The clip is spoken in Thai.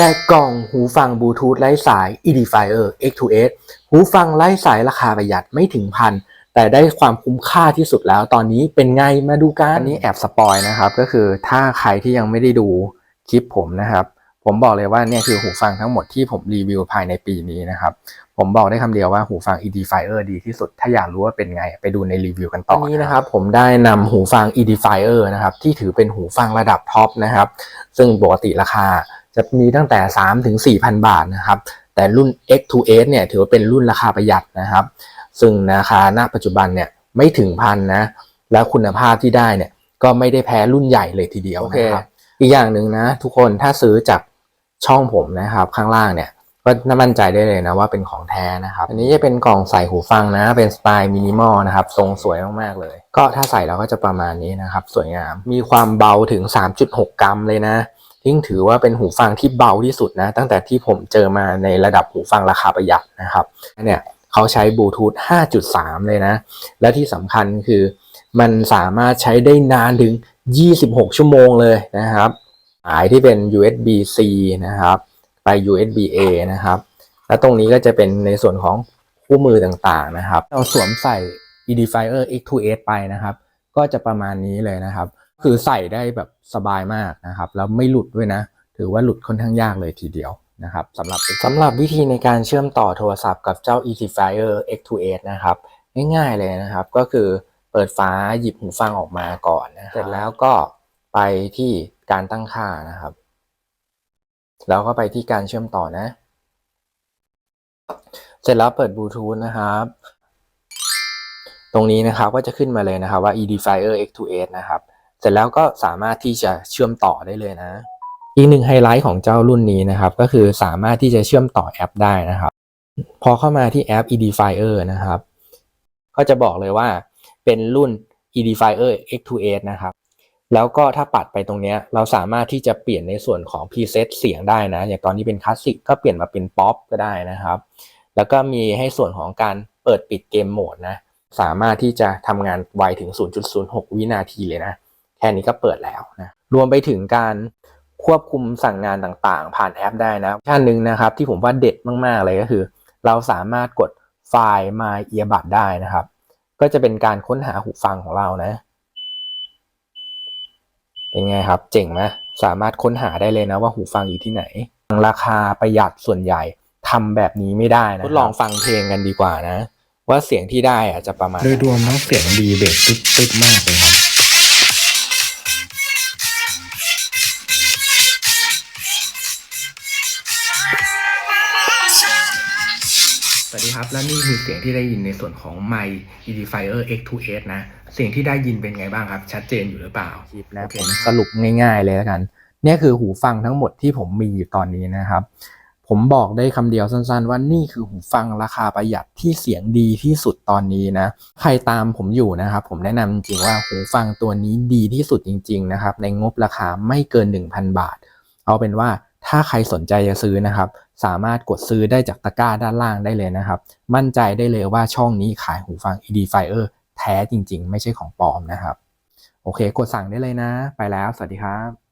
แจกกล่องหูฟังบลูทูธไร้สาย Edifier X2S หูฟังไร้สายราคาประหยัดไม่ถึงพัน แต่ได้ความคุ้มค่าที่สุดแล้ว ตอนนี้เป็นไงมาดูกันอันนี้แอบสปอยนะครับ ก็คือถ้าใครที่ยังไม่ได้ดูคลิปผมนะครับ ผมบอกเลยว่าเนี่ยคือหูฟังทั้งหมดที่ผมรีวิวภายในปีนี้นะครับ ผมบอกได้คำเดียวว่าหูฟัง Edifier ดีที่สุด ถ้าอยากรู้ว่าเป็นไงไปดูในรีวิวกันต่อวันนี้นะครับ ผมได้นำหูฟัง Edifier นะครับที่ถือเป็นหูฟังระดับท็อปนะครับ ซึ่งปกติราคา จะมีตั้งแต่ 3 ถึง 4,000 บาทนะครับ แต่รุ่น X2S เนี่ยถือว่าเป็นรุ่นราคาประหยัดนะครับ ซึ่งราคาณปัจจุบันเนี่ยไม่ถึงพันนะ แล้วคุณภาพที่ได้เนี่ยก็ไม่ได้แพ้รุ่นใหญ่เลยทีเดียวนะครับ อีกอย่างหนึ่งนะ ทุกคนถ้าซื้อจากช่องผมนะครับข้างล่างเนี่ยก็น่ามั่นใจได้เลยนะว่าเป็นของแท้นะครับ อันนี้จะเป็นกล่องใส่หูฟังนะ เป็นสไตล์มินิมอลนะครับ ทรงสวยมากๆเลย ก็ถ้าใส่แล้วก็จะประมาณนี้นะครับ สวยงาม มีความเบาถึง 3.6 กรัมเลยนะ ยิ่งถือว่าเป็นหูฟังที่เบาที่สุดนะ ตั้งแต่ที่ผมเจอมาในระดับหูฟังราคาประหยัดนะครับเนี่ยเขาใช้บลูทูธ 5.3 เลยนะ และที่สำคัญคือมันสามารถใช้ได้นานถึง 26 ชั่วโมงเลยนะครับสายที่เป็น USB-C นะครับไป USB-A นะครับ แล้วตรงนี้ก็จะเป็นในส่วนของคู่มือต่างๆนะครับ เราสวมใส่ Edifier X2S ไปนะครับ ก็จะประมาณนี้เลยนะครับ คือใส่ได้แบบสบายมากนะครับ แล้วไม่หลุดด้วยนะ ถือว่าหลุดค่อนข้างยากเลยทีเดียวนะครับสำหรับสำหรับวิธีในการเชื่อมต่อโทรศัพท์กับเจ้า Edifier X2S นะครับ ง่ายๆเลยนะครับ ก็คือเปิดฟ้าหยิบหูฟังออกมาก่อนนะเสร็จแล้วก็ไปที่การตั้งค่านะครับ แล้วก็ไปที่การเชื่อมต่อนะ เสร็จแล้วเปิดบลูทูธนะครับ ตรงนี้นะครับก็จะขึ้นมาเลยนะครับว่า Edifier X2S นะครับ เสร็จแล้วก็สามารถที่จะเชื่อมต่อได้เลยนะ อีกหนึ่งไฮไลท์ของเจ้ารุ่นนี้นะครับ ก็คือสามารถที่จะเชื่อมต่อแอปได้นะครับ พอเข้ามาที่แอป Edifier นะครับ ก็จะบอกเลยว่าเป็นรุ่น Edifier X2S นะครับ แล้วก็ถ้าปัดไปตรงเนี้ยเราสามารถที่จะเปลี่ยนในส่วนของ preset เสียงได้นะ อย่างตอนนี้เป็นคลาสสิกก็เปลี่ยนมาเป็นป๊อปก็ได้นะครับ แล้วก็มีให้ส่วนของการเปิดปิดเกมโหมดนะ สามารถที่จะทำงานไวถึง 0.06 วินาทีเลยนะ แค่นี้ก็เปิดแล้วนะรวมไปถึงการควบคุมสั่งงานต่างๆ ผ่านแอปได้นะท่านหนึ่งนะครับที่ผมว่าเด็ดมากๆเลยก็คือ เราสามารถกดไฟล์ My Earbud ได้นะครับ ก็จะเป็นการค้นหาหูฟังของเรานะ เป็นไงครับ เจ๋งไหมสามารถค้นหาได้เลยนะว่าหูฟังอยู่ที่ไหน ราคาประหยัดส่วนใหญ่ทำแบบนี้ไม่ได้นะทดลองฟังเพลงกันดีกว่านะ ว่าเสียงที่ได้อะจะประมาณ โดยรวมแล้วเสียงดีเบสตึ๊บมากเลย สวัสดีครับ และนี่คือเสียงที่ได้ยินในส่วนของ My Edifier X2S นะ เสียงที่ได้ยินเป็นไงบ้างครับ ชัดเจนอยู่หรือเปล่าคลิปนะผมสรุปง่ายๆเลยแล้วกันนี่คือหูฟังทั้งหมดที่ผมมีอยู่ตอนนี้นะครับ ผมบอกได้คำเดียวสั้นๆ ว่านี่คือหูฟังราคาประหยัดที่เสียงดีที่สุดตอนนี้นะ ใครตามผมอยู่นะครับ ผมแนะนำจริงๆว่าหูฟังตัวนี้ดีที่สุดจริง ๆ นะครับ ในงบราคาไม่เกิน 1,000 บาท เอาเป็นว่าถ้าใครสนใจจะซื้อนะครับ สามารถกดซื้อได้จากตะกร้าด้านล่างได้เลยนะครับ มั่นใจได้เลยว่าช่องนี้ขายหูฟัง Edifier แท้จริง ๆ ไม่ใช่ของปลอมนะครับ โอเค กดสั่งได้เลยนะ ไปแล้ว สวัสดีครับ